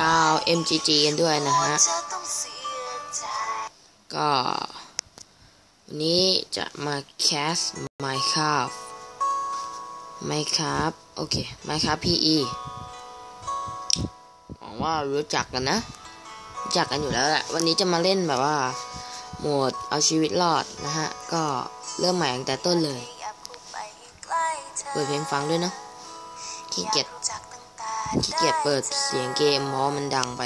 ดาว MGG กันด้วยนะฮะ ก็ วันนี้จะมาแคส Minecraft Minecraft โอเค Minecraft PE หวังว่ารู้จักกันนะ รู้จักกันอยู่แล้วแหละ วันนี้จะมาเล่นแบบว่า โหมดเอาชีวิตรอดนะฮะ ก็เริ่มใหม่ตั้งแต่ต้นเลย เปิดเพลงฟังด้วยเนาะขี้เกียจ ขี้เกียจเปิดเสียงเกมเพราะมันดังไป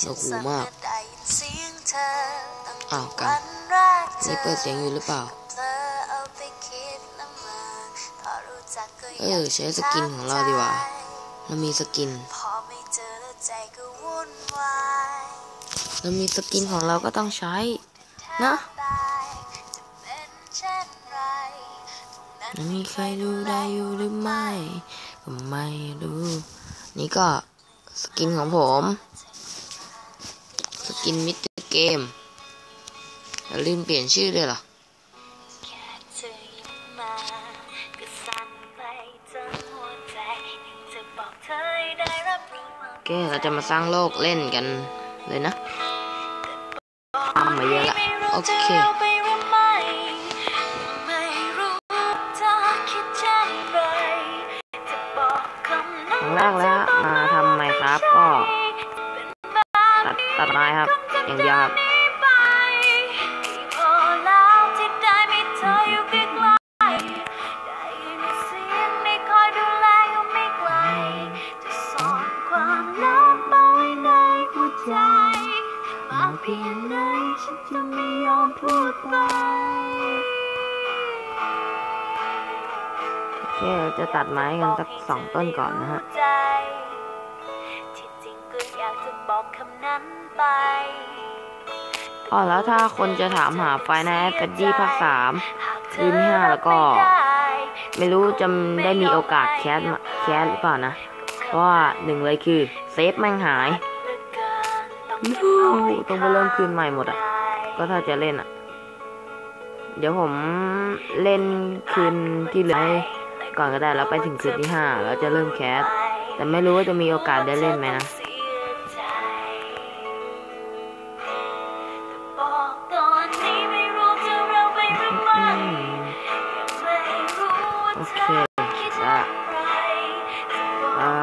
หนวกหูมากอ้าวกันนี่เปิดเสียงอยู่หรือเปล่า เออใช้สกินของเราดีกว่า เรามีสกินเรามีสกินของเราก็ต้องใช้ นะมีใครรู้ได้อยู่หรือไม่ ก็ไม่รู้ นี่ก็สกินของผม สกินมิสเตอร์เกมอย่าลืมเปลี่ยนชื่อด้วยเหรอโอเคเราจะมาสร้างโลกเล่นกันเลยนะทำมาเยอะละโอเคค ตัดไม้กันสักสองต้นก่อนนะฮะอ๋อแล้วถ้าคนจะถามหาไฟในแอปเปิลดี้ภาคสามคืนที่ห้าแล้วก็ ไม่รู้จะได้มีโอกาสแคสแคสหรือเปล่านะ เพราะว่าหนึ่งเลยคือ เซฟแม่งหายต้องไปเริ่มคืนใหม่หมดอะ ก็ถ้าจะเล่นอะ เดี๋ยวผมเล่นคืนที่เหลือ ก่อนก็ได้แล้วไปถึงคืนที่ห้าแล้วจะเริ่มแคสแต่ไม่รู้ว่าจะมีโอกาสได้เล่นไหมนะบอกตอนนี้ไม่รู้จะเราไปหรือไม่อืมยังไม่รู้ว่าโอเธเคอคิดละอะไรจะบอกอ่า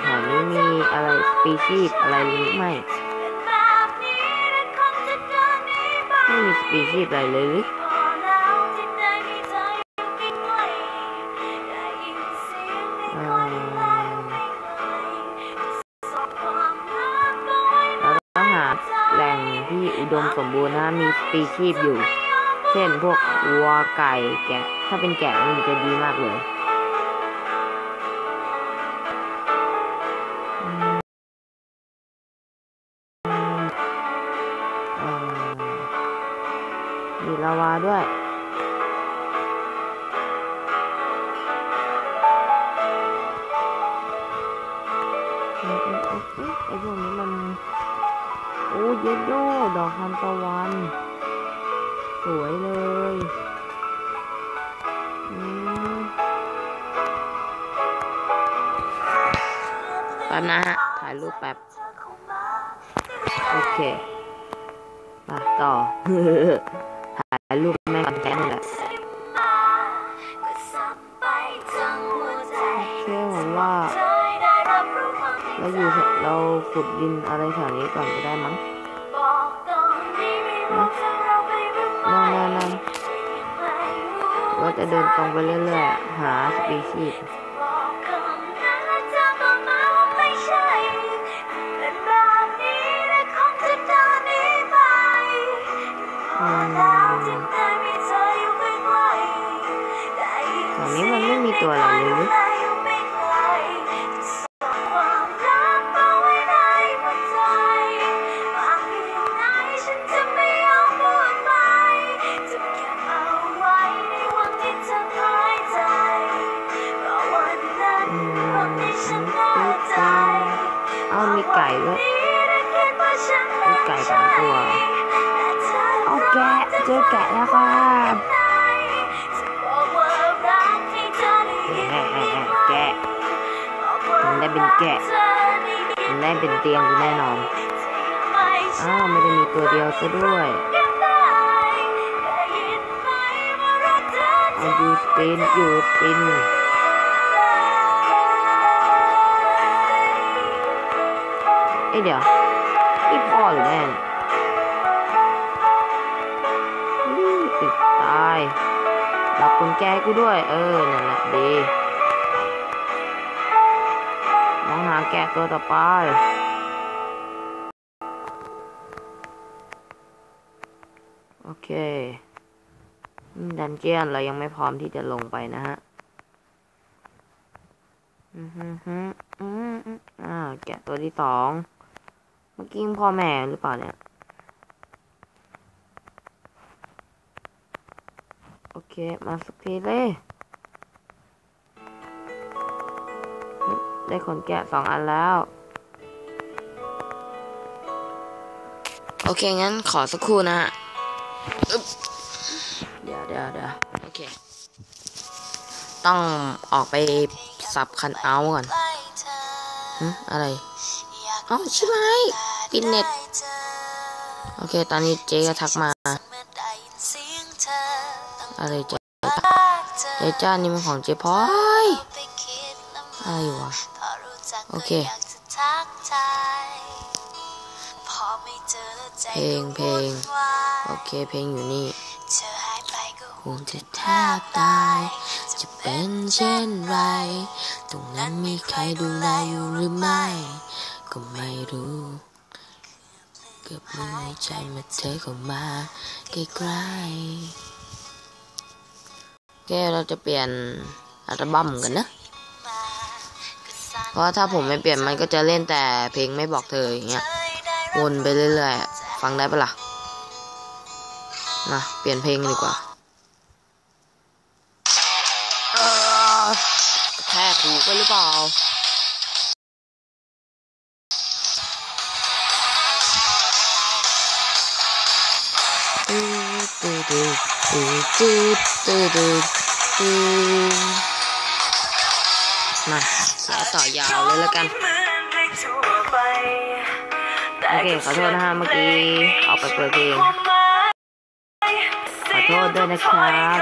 แถวนี้มีอะไรสปีชีส์อะไรหรือไม่เป็นแบบนี้และคงจะเดินหนีไปไม่มีสปีชีส์อะไรเลยหรือ ดมสมบูรณ์นะมีสปีชีส์อยู่ เช่นพวกวัวไก่แกะ ถ้าเป็นแกะมันจะดีมากเลยอีลาวาด้วยไอ้พวกนี้มัน โอ้เยดโด ดอกทานตะวัน สวยเลยอืมแป๊บนะฮะ ถ่ายรูปแป๊บ โอเคมาต่อ ถ่ายรูปแม่งกันแค่นี้แหละก็สั่นไปทั้งหัวใจเชื่อผมว่าเราอยู่เราขุดดินอะไรแถวนี้ก่อนก็ได้มั้ง นั่นนั่นนั่นไม่รู้ว่าจะเดินตรงไปเรื่อยๆ หาสปีชีส์บอกคำนั้มาว่าไม่ใช่เป็นแบบนี้และคงจะะเจอแกะแล้วครับแกะมันได้เป็นแกะแเป็นแม่เป็นเตียงกูแน่นอน อ้าวไม่ได้มีตัวเดียวซะด้วยอายูสปินยูสปินเอ้ยเดี๋ยว รับคนแก้กูด้วย เออนั่นแหละดีมองหาแกะตัวต่อไปโอเคดันเจียนเรายังไม่พร้อมที่จะลงไปนะฮะอือฮึฮึอืมอืมอ่าแกะตัวที่สอง เมื่อกี้พ่อแม่หรือเปล่าเนี่ย โอ เค มาสักทีเลยเฮ้ยได้ขนแกะสองอันแล้ว โอเค งั้นขอสักครู่นะฮะอึ๊บเดี๋ยวเดี๋ยวเดี๋ยวโอเค ต้องออกไปสับคันเอาท์ก่อนหึอะไรเอ้าใช่ไหมปิดเน็ต โอเค ตอนนี้เจ๊ก็ทักมา อะไรเจ๊เจ๊จ้านี่มันของเจ๊พลอยอะไรวะโอเคเพลงเพลงโอเคเพลงอยู่นี่คงจะแทบตาย จะเป็นเช่นไร ตรงนั้นมีใครดูแลอยู่หรือไม่ ก็ไม่รู้ เกือบลืมในใจเมื่อเธอเข้ามาใกล้ๆ แกเราจะเปลี่ยนอัลบั้มกันนะ เพราะถ้าผมไม่เปลี่ยนมันก็จะเล่นแต่เพลงไม่บอกเธออย่างเงี้ย วนไปเรื่อยๆ ฟังได้ปะล่ะ มา เปลี่ยนเพลงดีกว่าเอ่อกระแทกหูไปหรือเปล่า มาสาต่อยาวเลยแล้วกัน โอเค ขอโทษนะฮะ เมื่อกี้ออกไปเปิดเพลง ขอโทษด้วยนะครับ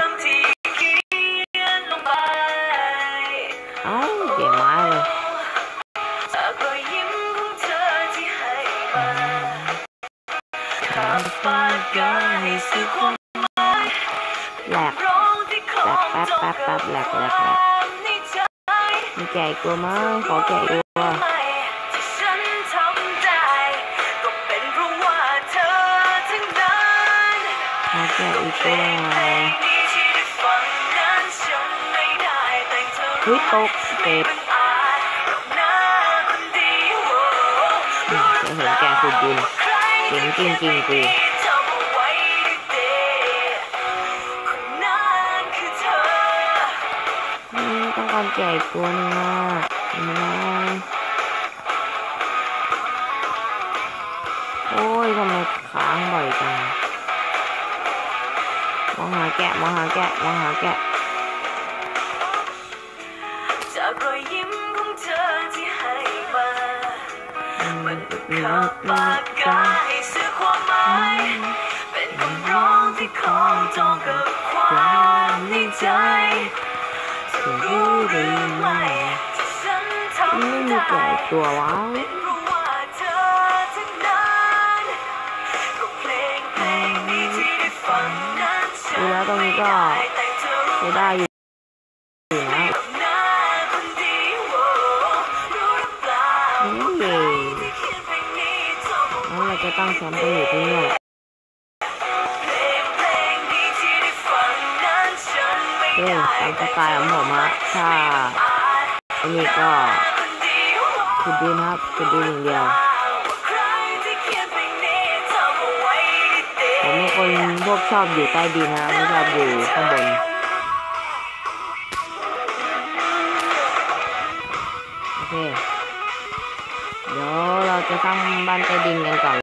เอ้าเดี๋มาเลยกกาให้สุข แก่ตัวมากขอแก่ตัวขอแก่อีกตัวฮึตกเก็บเห็นแก่คุณบุญเห็งจริงจริงารแก่ตัวนึงอะเห็นไหมโอ้ยทำไมค้างบ่อยจังมองหาแกะมองหาแกะมองหาแกะจากรอยยิ้มของเธอที่ให้มามันอืเป็ปากกาให้สื่อความหมายเป็นคำร้องที่คล้องจองกับความในใจ เลยไม่มีปล่อยตัววะดูแล้วตรงนี้ก็จะได้อยู่แล้วเราจะตั้งซ้อมไปอยู่ที่นี่ ได้ตามสไตล์ของผมฮะถ้าอันนี้ก็คนดีโว้ขุดดินครับขุดดินอย่างเดียวใครที่เขียนเพลงนี้เธอเอาไว้ดีๆผมเป็นคนพวกชอบอยู่ใต้ดินฮะไม่ชอบอยู่ข้างบนโอเคเดี๋ยวเราจะสร้างบ้านใต้ดินกันก่อน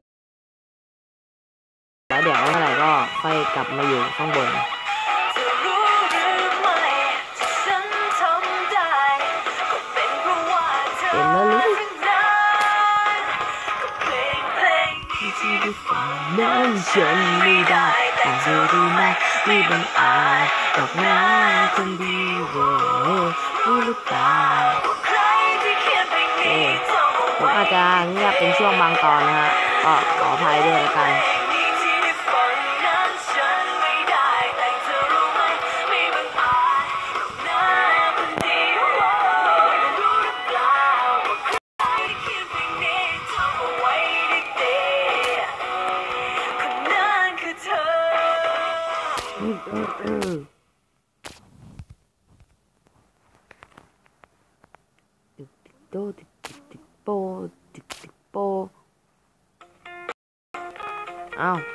แล้วเดี๋ยวเมื่อไหร่ก็ค่อยกลับมาอยู่ข้างบน ฝันนั้นฉันไม่ได้แต่เธอรู้ไหมไม่บังอาจดอกไม้คนดีโว้รู้หรือเปล่าใครที่เขียนเพลงนี้เธอบอกผมอาจจะเงียบเป็นช่วงบางตอนนะฮะก็ขออภัยด้วยละกัน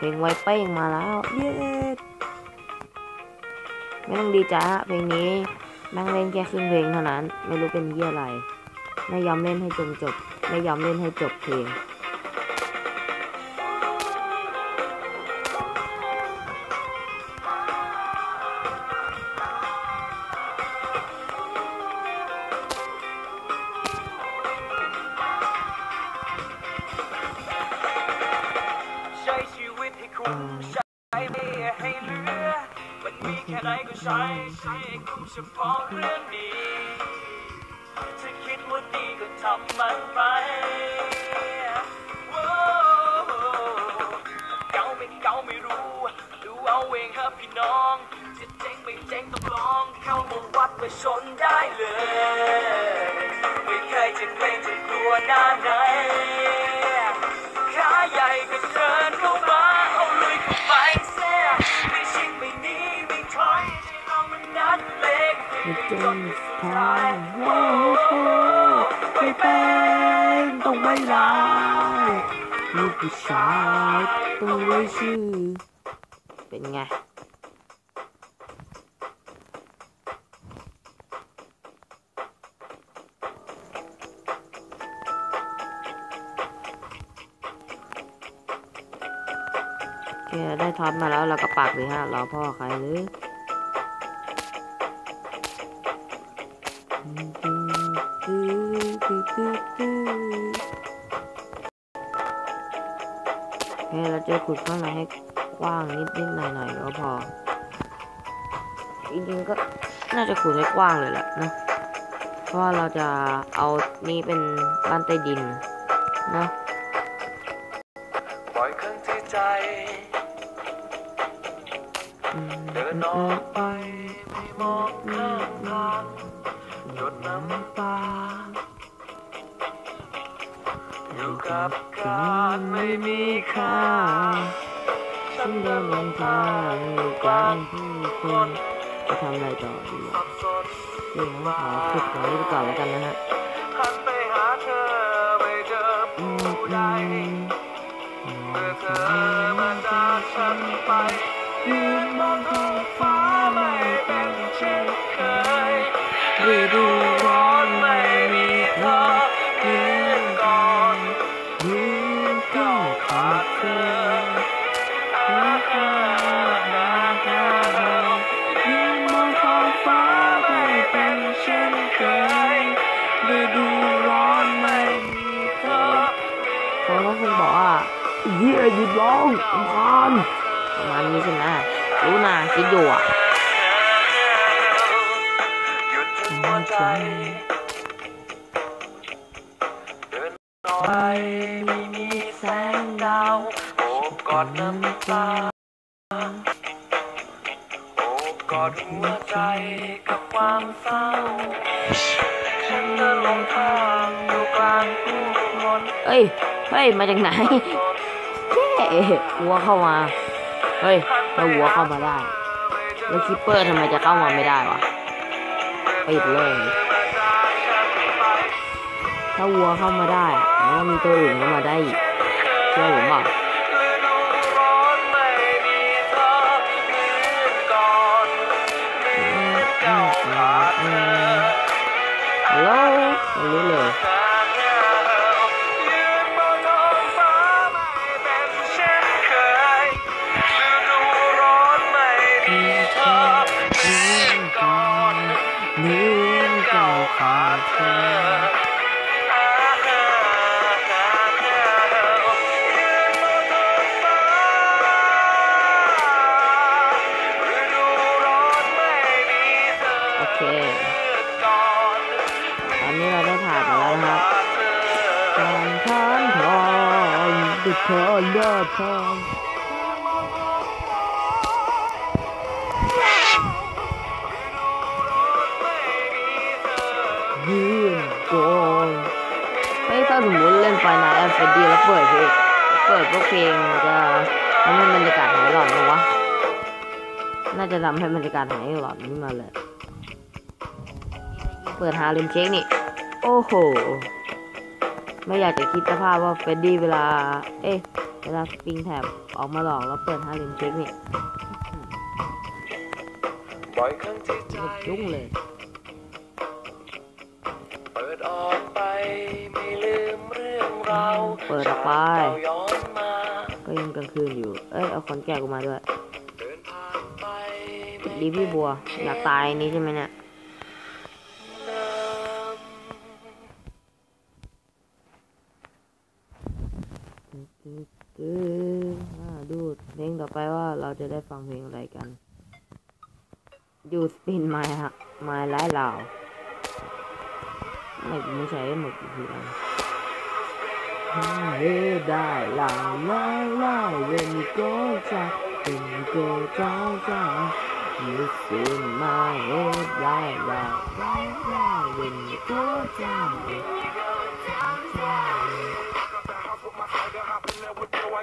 ลงไวเป้งมาแล้วเย้ไม่ต้องดีใจฮะเพลงนี้นั่งเล่นแค่ครึ่งเพลงเท่านั้น ไม่รู้เป็นเยี่ยอะไร ไม่ยอมเล่นให้จนจบ ไม่ยอมเล่นให้จบเพลง ใช้ไม่ให้เหลือ มันมีแค่ไหนก็ใช้ ใช้ให้คุ้มเฉพาะเรื่องดีถ้าคิดว่าดีก็ทำมันไปเก่าไม่เก่าไม่รู้ ดูเอาเองครับพี่น้อง จะเจ๊งไม่เจ๊งต้องลอง เข้ามาวัดมาชนได้เลย ไม่เคยจะเกรงจะกลัวหน้าไหน ลูกผู้ชายต้องไว้ชื่อ เป็นไง โอเค ได้ท็อปมาแล้วเราก็ปักเลยฮะรอพ่อใครหรือ โอเคเราจะขุดข้างในให้กว้างนิดนิดหน่อยหน่อยๆก็พอจริงๆก็น่าจะขุดให้กว้างเลยแหละนะเพราะว่าเราจะเอานี่เป็นบ้านใต้ดินนะปล่อยครั้งที่ใจเดินออกไปไม่มองข้างทางหยดน้ำตาอยู่กับกา รไม่มีค่า ฉันเดินลงทางอยู่กลางผู้คนจะทำอะไรต่อดีสัอะบสนเรื่องขอขุดตรงนี้ไปก่อนแล้วกันนะฮะหันไปหาเธอไม่เจออืผู้มใดอืมเมื่อเธอมาจากฉันไปยืนมองท้องฟ้าไม่เป็นเช่นเคยฤดู บอกว่าเฮียหยุดร้องรำคาญประมาณนี้ใช่ไหมรู้นะคิดอยู่อะไปไม่มีแสงดาวโอบกอดน้ำตาโอบกอดหัวใจกับความเศร้าฉันเดินลงทางอยู่กลางผู้ คนเอ้ย เฮ้ย มาจากไหนเฮ้วัวเข้ามา เฮ้ยแล้ววัวเข้ามาได้ แล้วคิปเปอร์ทำไมจะเข้ามาไม่ได้วะปิดเลยถ้าวัวเข้ามาได้แล้วก็มีตัวอื่นเข้ามาได้อีกเชื่อผมป่ะฤดูร้อนไม่มีเธอเหมือนก่อนเมื่อเจ้าขาดเธอฮัลโหลไม่รู้เลยยื เลิศทองยืนก่อนเฮ้ยถ้าสมมติเล่นไฟน a ลแอมเฟดดี้แล้วเปิดเพลงเปิดพวกเพลงจะทำให้บรรยากาศหายหลอนไหมวะ น่าจะทำให้บรรยากาศหายหลอนนี้มาเลย เปิดหาลืมเช็คนี่ โอ้โห ไม่อยากจะคิดสภาพว่าเฟดดี้เวลา เอ๊ะ เวลาสปริงแท็บออกมาหลอกแล้วเปิดหาลืมเช็คนี่บ่อยครั้งที่ใจยุ่งเลย เปิดออกไปไม่ลืมเรื่องราวเปิดออกไปเราย้อนมาก็ยังกลางคืนอยู่ เอ้ยเอาขอนแก่กูมาด้วยเดินผ่านไปไม่ดีพี่บัว อยากตายนี้ใช่ไหมเนี่ย เดิมอือน่าดูเพลงต่อไปว่าเราจะได้ฟังเพลงอะไรกันยูสปินไม้ฮะไม้ร้ายเหล่าไม่ไม่ใช่หมดทีแล้วเฮ้ได้หล่าไล่ไล่เวนโกจ้าเวนโกจ้าจ้ายูสปินไม้เฮ้ได้หล่าไล่ไล่เวนโกจ้าเออเ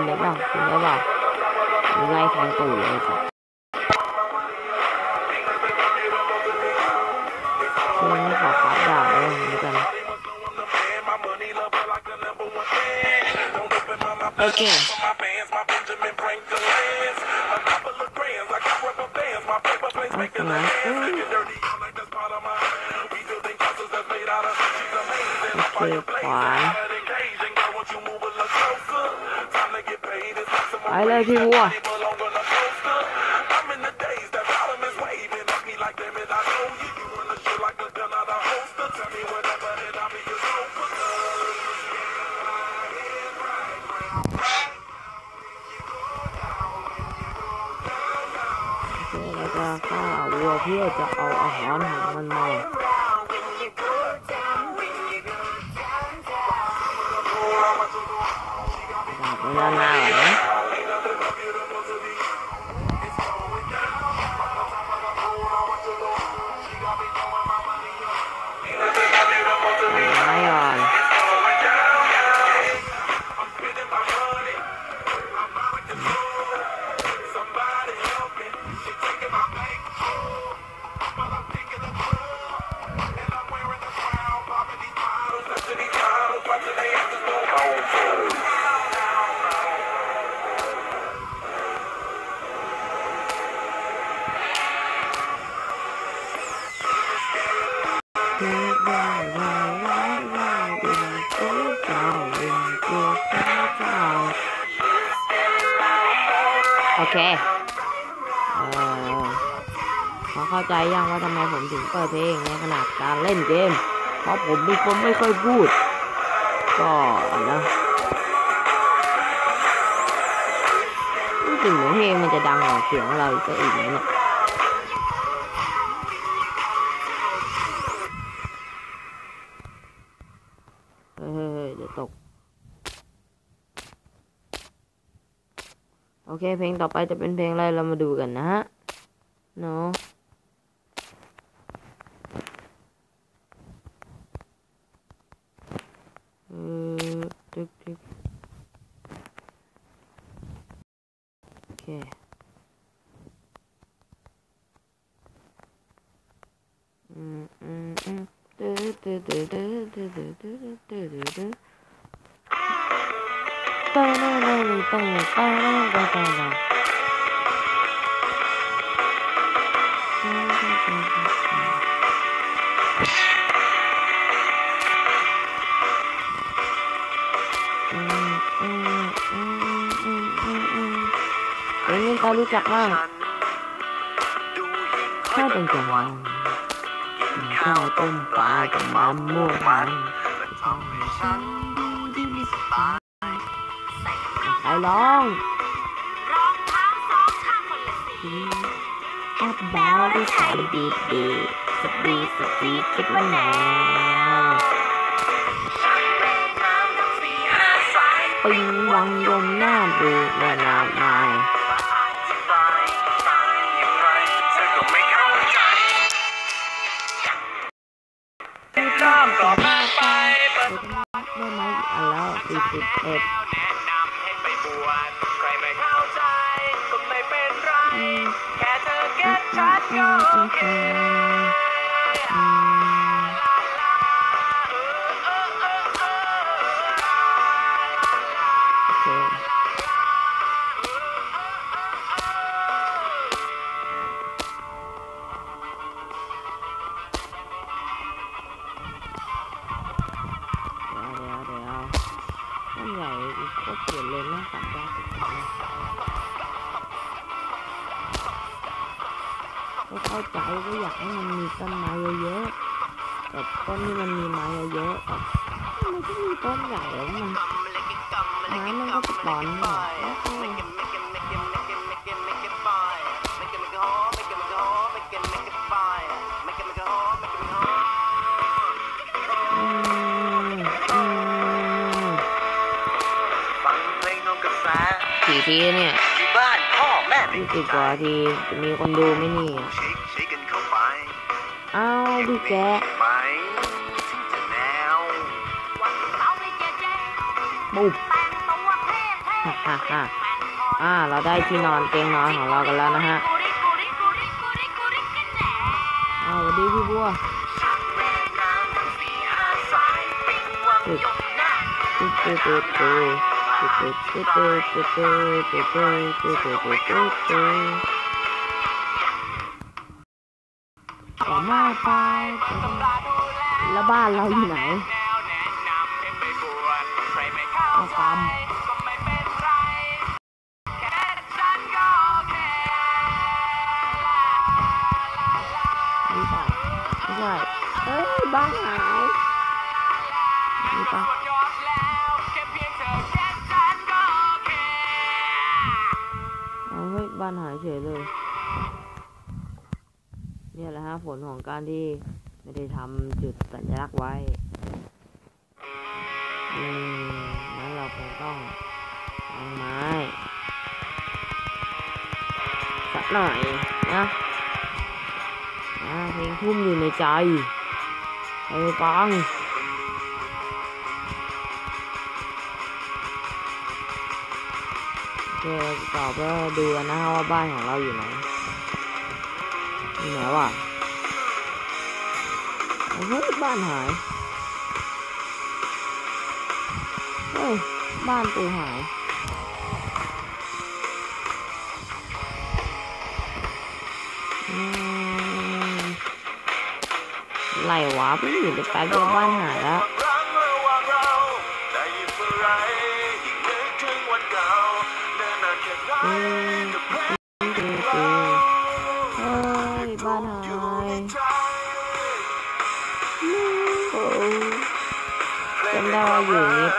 คุณได้ป่ะคุณได้ป่ะมึงไล่แทงตู่เลยสัสเพลงนี้ขอคัดด่าเลยเหมือนกันโอเคเอาตรงนั้นโอเคขวา นไปเลยพี่วั โอเคเออพอเข้าใจยังว่าทำไมผมถึงเปิดเพลงในขนาดการเล่นเกม เพราะผมเป็นคนไม่ค่อยพูด ก็นะรู้สึกเหมือนเพลงมันจะดังกว่าเสียงเราอีกซะอีกนะเนี่ย เคเพลงต่อไปจะเป็นเพลงอะไรเรามาดูกันนะฮะเนาะเออตึกตึกโอเคอืมอืมเอ็งนี่ตารู้จักมากดูหิ่งข้าวเป็นจังห ba na na ni ba ni ba na ba ba na tự nhiên tao đi chặt mà sao đừng chặt mà sao tôm bà cầm mà mua mà ร้องอัพบางด้วยสายบีบบีสปีดีสปีดคิดว่าแนวปิงวังลมหน้าดูและนามนาย ต้นใหญ่โคตรเปลี่ยนเลยนะตัดยามก็เข้าใจก็อยากให้มันมีต้นไม้เยอะๆแต่ต้นที่มันมีไม้เยอะๆแต่มันก็มีต้นใหญ่แล้วมันไม้มันก็ปอนเนี่ย่ทีเนี่ยที่ยี่สิบกว่าทีจะมีคนดูไหมนี่เอาดูแกบุบฮ่าฮ่าฮ่าอ่า เราได้ที่นอนเตียงนอนของเรากันแล้วนะฮะเอาวันดีพี่บัวตึ๊ดตึ๊ดตึ๊ด ต่อมไประบ้านเราอยู่ไหน เอาเฮ้ยบ้านหายเฉยเลย เนี่ยแหละฮะผลของการที่ไม่ได้ทำจุดสัญลักษณ์ไว้อืมงั้นเราคงต้องวางไม้ สักหน่อยนะอ่าเพลงทุ่มอยู่ในใจ เออฟัง โอเคต่อไปดูกันนะฮะว่าบ้านของเราอยู่ไหนอยู่ไหนวะเฮ้ยบ้านหายเฮ้ยบ้านปูหายไหลวะพี่อยู่ในแป๊บเดียวบ้านหายแล้ว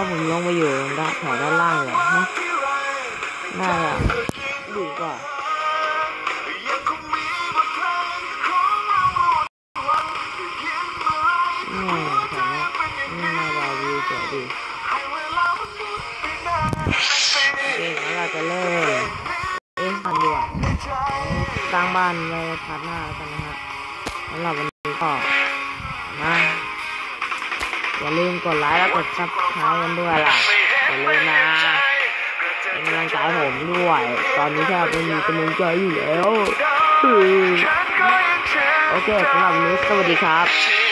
ว่าผมลงไปอยู่ด้านแถวด้านล่างเลยนะน่าจะดีกว่าจะเริ่มเอ๊ะทำดีกว่าสร้างบ้านไว้พาร์ทหน้าแล้วกันนะฮะสำหรัวันนี้ก็าลืมกดไลค์และกดซับสไครต์กันด้วยล่ะอย่าลืมนะเป็นกำลังใจผมด้วย ตอนนี้แทบไม่มีกำลังใจอยู่แล้วโอเคสำหรับวันนี้สวัสดีครับ